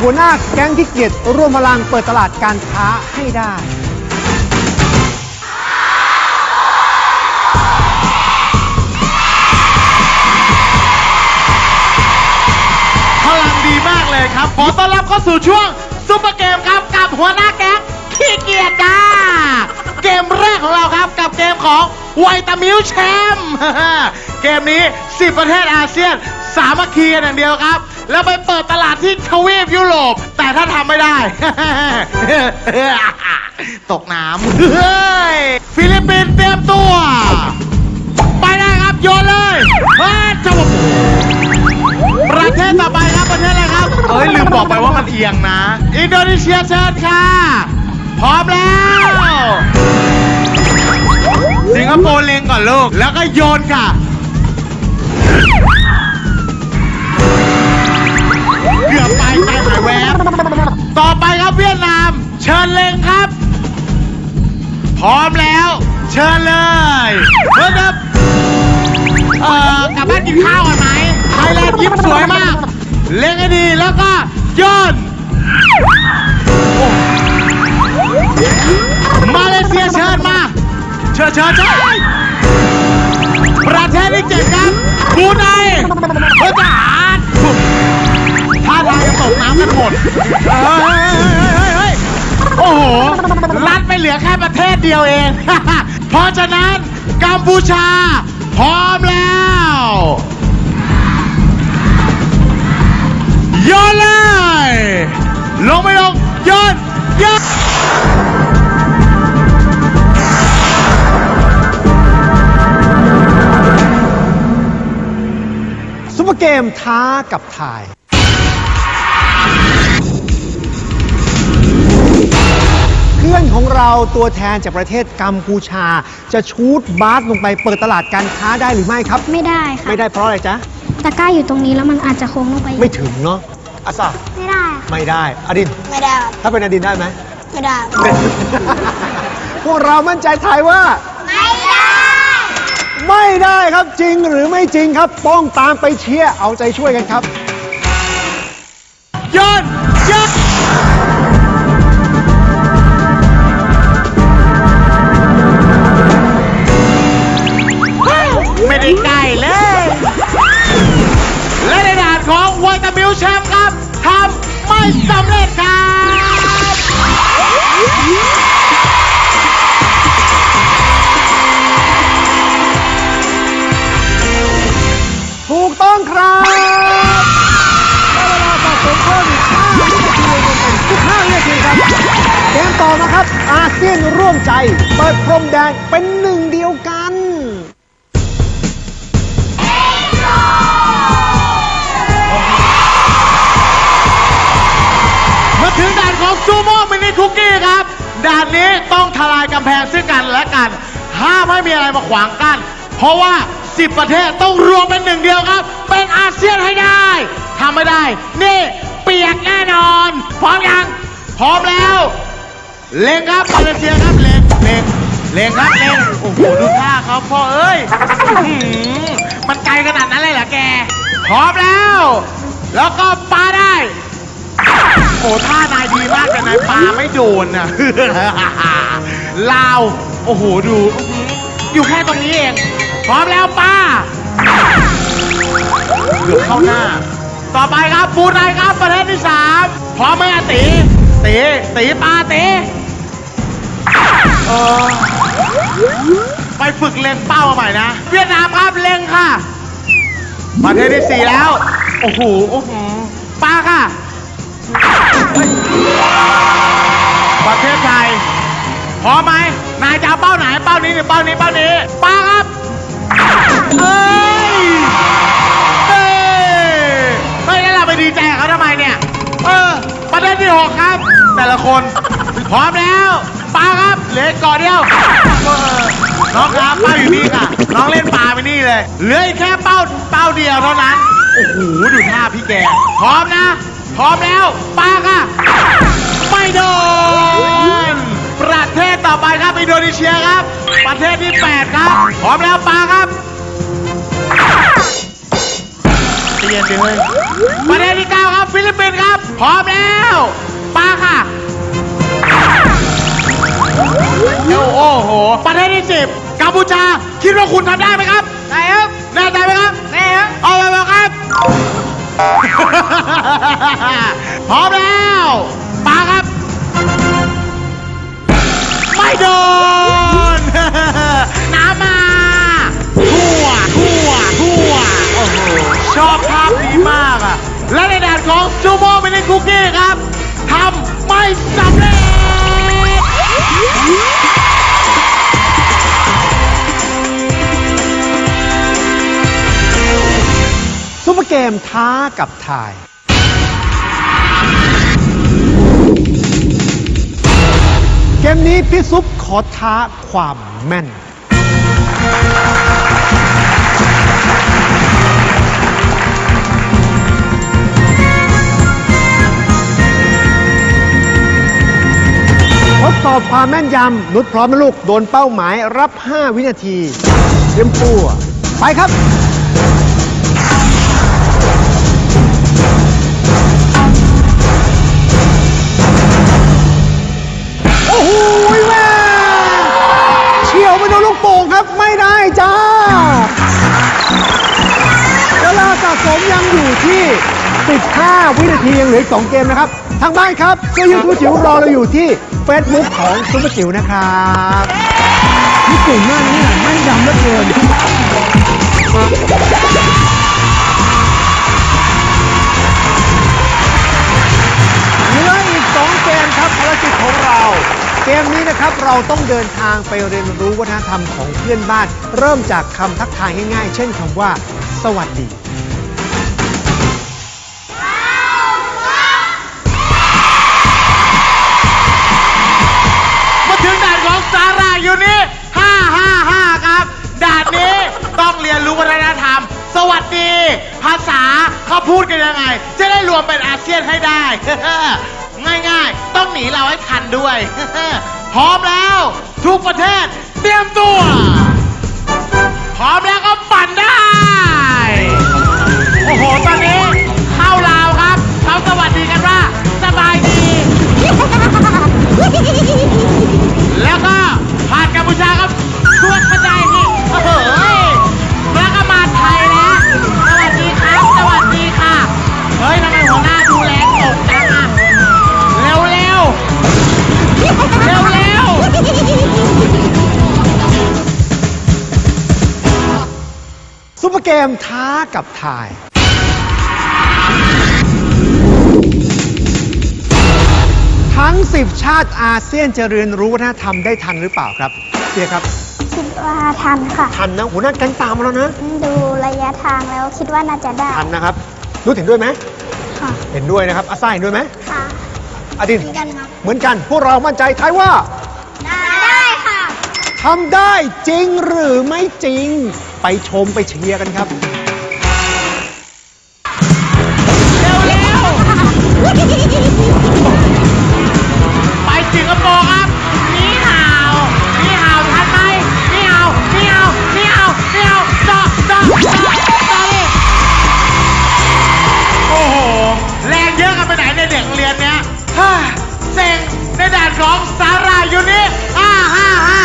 หัวหน้าแก๊งที่เกียจร่วมพลังเปิดตลาดการค้าให้ได้ พลังดีมากเลยครับ ขอต้อนรับเข้าสู่ช่วงซุปเปอร์เกมครับกับหัวหน้าแก๊งขี้เกียจจ้า เกมแรกของเราครับกับเกมของไวตามิลแชมป์ เกมนี้ 10 ประเทศอาเซียน สามัคคีกันอย่างเดียวครับ แล้วไปเปิดตลาดที่ทวีปยุโรป แต่ถ้าทำไม่ได้ ตกน้ำเฮ้ยฟิลิปปินส์เตรียมตัว ไปได้ครับโยนเลยเฮ้ยจะบอกประเทศต่อไปครับประเทศอะไรครับเอ้ยลืมบอกไปว่ามันเอียงนะ อินโดนีเซียเชิญค่ะ พร้อมแล้ว สิงคโปร์เล็งก่อนลูก แล้วก็โยนค่ะ เกือบไปใจหายแวบต่อไปครับเวียดนาม เชิญเลงครับ พร้อมแล้ว เชิญเลยเริ่มครับเอ่อกลับบ้านกินข้าวกันไหมไทยแลนด์ยิ้มสวยมาก เล่นให้ดีแล้วก็ย่นโอ้มาเลเซียเชิญมา เชิญเชิญเชิญประเทศที่เจ็ดครับบูไนเพื่อทหา กน้ำกันหมดเฮ้ยเฮ้ยเฮ้ยเฮ้ยโอ้โห รัดไปเหลือแค่ประเทศเดียวเอง เพราะฉะนั้นกัมพูชา พร้อมแล้วโยนเลยลงไม่ลงโยนโยนซุปเปอร์เกมท้ากับทาย พื่อนของเราตัวแทนจากประเทศกัมพูชา จะชูดบาสลงไปเปิดตลาดการค้าได้หรือไม่ครับ ไม่ได้ค่ะไม่ได้เพราะอะไรจ๊ะ ตะกร้าอยู่ตรงนี้แล้วมันอาจจะโค้งลงไปไม่ถึงเนาะอาซาไม่ได้ค่ะไม่ได้อดิน ไม่ได้ถ้าเป็นอดินได้ไหม ไม่ได้พวกเรามั่นใจทายว่า ไม่ได้ ไม่ได้ครับจริงหรือไม่จริงครับ ต้องตามไปเชียร์เอาใจช่วยกันครับโยนโสำเร็จครับถูกต้องครับได้เวลาสะสมเพิ่มอีก5วินาทีรวมเป็น15วินาทีครับเกมต่อมาครับ อาเซียนร่วมใจ เปิดพรมแดนเป็นหนึ่งเดียวกัน คุกกี้ครับ ด่านนี้ต้องทลายกำแพงซึ่งกันและกัน ห้ามไม่มีอะไรมาขวางกั้น เพราะว่า 10 ประเทศต้องรวมเป็นหนึ่งเดียวครับ เป็นอาเซียนให้ได้ทำไม่ได้ นี่เปียกแน่นอน พร้อมยัง พร้อมแล้ว เล็งครับมาเลเซียครับเล็งเล็งเล็งครับเล็งโอ้โหดูท่าเขาพ่อเอ้ยอื้อหือมันไกลขนาดนั้นเลยเหรอแก พร้อมแล้ว แล้วก็ปาได้ โอ้ท่านายดีมากแต่นายปาไม่โดนน่ะ ลาว โอ้โหดู อยู่แค่ตรงนี้เอง พร้อมแล้วป้าเกือบเข้าหน้า ต่อไปครับบูไนครับประเทศที่สามพร้อมไหมอาตีตีตีปาตีเออไปฝึกเล็งเป้ามาใหม่นะ เวียดนามครับเล็งค่ะ ประเทศที่สี่แล้ว โอ้โหโอ้โหปาค่ะ ประเทศไทยพร้อมไหมนายจะเอาเป้าไหนเป้านี้หรือเป้านี้เป้านี้ป้าครับเอ้ยเอ้ยเฮ้ยแล้วเราไปดีใจกับเขาทำไมเนี่ยเออประเด็นที่หกครับ แต่ละคนพร้อมแล้วป้าครับเหลืออีกก่อนเดียวเออน้องครับเป้าอยู่นี่ค่ะน้องเล่นปลาไปนี่เลยเหลืออีกแค่เป้าเป้าเดียวเท่านั้นโอ้โหดูท่าพี่แกพร้อมนะ พร้อมแล้วป้าค่ะ ไม่โดน ประเทศต่อไปครับอินโดนีเซียครับ ประเทศที่ 8 ครับ พร้อมแล้วปาครับตีเย็นดิเฮ้ยประเทศที่เก้าครับ ฟิลิปปินส์ครับ พร้อมแล้วปาค่ะโอ้โอ้โหประเทศที่สิบกัมพูชา คิดว่าคุณทำได้ไหมครับ ได้ครับ แน่ใจไหมครับ แน่ครับ เอาไปบอกครับ พร้อมแล้วปาครับ ไม่โดน น้ำมาทั่วทั่วทั่วโอ้โหชอบภาพนี้มากอะ และในด่านของซูโม่ มท้ากับทาย เกมนี้พี่ซุปขอท้าความแม่น ทดสอบความแม่นยำนุชพร้อมนะลูก โดนเป้าหมายรับ 5 วินาที เตรียมตัว ไปครับ ลาสมยังอยู่ที่ 15 วินาทียังเหลืออีก2เกมนะครับ ทางบ้านครับเสื้อยืดผู้จิ๋วรอเราอยู่ที่เฟซบุ๊กของซุปเปอร์จิ๋วนะครับนี่เก่งมากนะเนี่ยแม่นยำเหลือเกินเหลืออีก2เกมครับภารกิจของเรา เกมนี้นะครับเราต้องเดินทางไปเรียนรู้วัฒนธรรมของเพื่อนบ้าน เริ่มจากคำทักทายง่ายๆ เช่นคำว่า สวัสดี อยู่นี่555ครับ ด่านนี้ต้องเรียนรู้วัฒนธรรม สวัสดี ภาษาเขาพูดกันยังไง จะได้รวมเป็นอาเซียนให้ได้ ง่ายๆ ต้องหนีเราให้ทันด้วย พร้อมแล้ว ทุกประเทศเตรียมตัว พร้อมแล้วก็ปั่นได้ โอ้โห ตอนนี้เข้าลาวครับ เขาสวัสดีกันว่า ซุปเปอร์เกมท้ากับทาย ทั้ง 10 ชาติอาเซียนจะเรียนรู้วัฒนธรรมได้ทันหรือเปล่าครับเสียครับ คิดว่าทันค่ะ ทันนะหัวหน้าแก๊งตามมาแล้วนะ ดูระยะทางแล้วคิดว่าน่าจะได้ทันนะครับรู้เห็นด้วยไหมค่ะเห็นด้วยนะครับอาซ่าเห็นด้วยไหมค่ะ อาดิน เหมือนกันครับเหมือนกันพวกเรามั่นใจทายว่าได้ค่ะ ทำได้จริงหรือไม่จริง ไปชมไปเชียร์กันครับเร็วเร็วไปสิงคโปร์ครับนี่ฮาวนี่ฮาวทันไหมนี่ฮาวนี่ฮาวนี่ฮาวนี่ฮาวจอจอจอจอเลยโอ้โห แรงเยอะกันไปไหนในเด็กเรียนเนี้ยฮ่าเซ็งในด่านของสาราอยู่นี่ห้าห้าห้า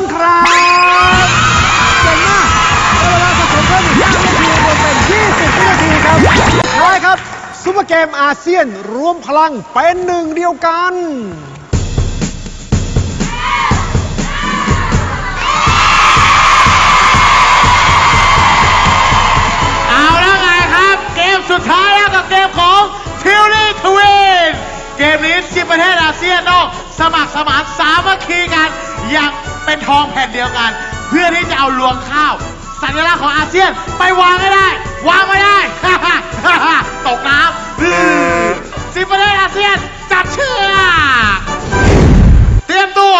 ต้องครับเก่งมากเวลาสะสมเพิ่มอีก5นาทีรวมเป็น 20วินาทีครับร้อยครับซุปเปอร์เกมอาเซียนรวมพลังเป็นหนึ่งเดียวกันเอาแล้วไงครับ เกมสุดท้ายแล้วกับเกมของทิวลี่ทวินเกมนี้สิบประเทศอาเซียนต้องสมัครสมานสามัคคีกันอย่าง เป็นทองแผ่นเดียวกัน เพื่อที่จะเอารวงข้าว สัญลักษณ์ของอาเซียนไปวางให้ได้ วางไม่ได้ ตกน้ำสิบประเทศอาเซียนจับเชือกเตรียมตัว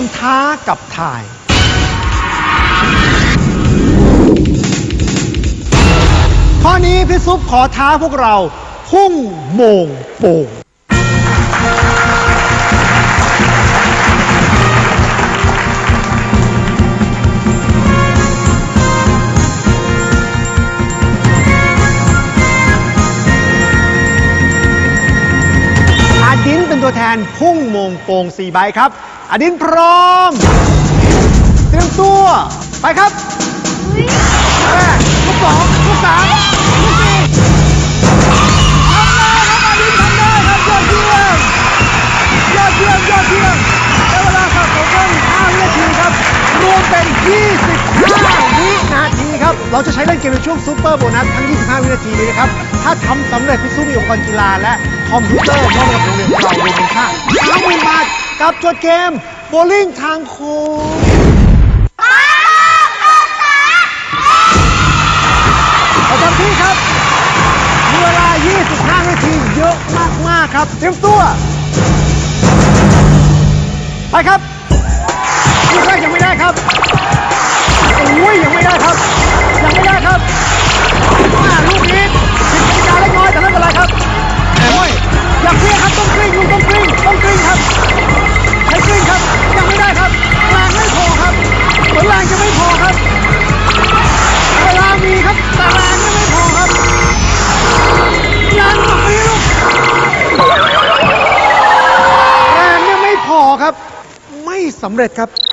มท้ากับทาย ข้อนี้พี่ซุปขอท้าพวกเรา พุ่งโมงโป่งอาดินเป็นตัวแทนพุ่งโมงโป่ง4ใบครับ อดินพร้อม เตรียมตัว ไปครับแรกลูกสองลูกสามลูกสี่ทำได้ครับอดินทำได้ครับยอดเยี่ยมยอดเยี่ยมยอดเยี่ยมได้เวลาสะสมเพิ่มอีก5วินาทีครับ รวมเป็น 25 วินาทีครับ เราจะใช้เล่นเกมในช่วงซูเปอร์โบนัสทั้ง 25 วินาทีนี้นะครับ ถ้าทำสำเร็จพี่สู้มีอุปกรณ์กีฬาและคอมพิวเตอร์มอบให้กับโรงเรียนของเรารวมมูลค่า30,000บาท กับโจทย์เกมโบลิ่งทางโค้งประจำที่ครับมีเวลา 25 นาทีเยอะมาก ๆ ครับ เตรียมตัว ไปครับลูกแรกยังไม่ได้ครับโอ้ยยังไม่ได้ครับ ยังไม่ได้ครับอ่าลูกนี้ผิดกติกาเล็กน้อยแต่ไม่เป็นไรครับโอ้ยอย่าเครียครับต้องกลิ้งลูกต้องกลิ้งต้องกลิ้ง สำเร็จครับ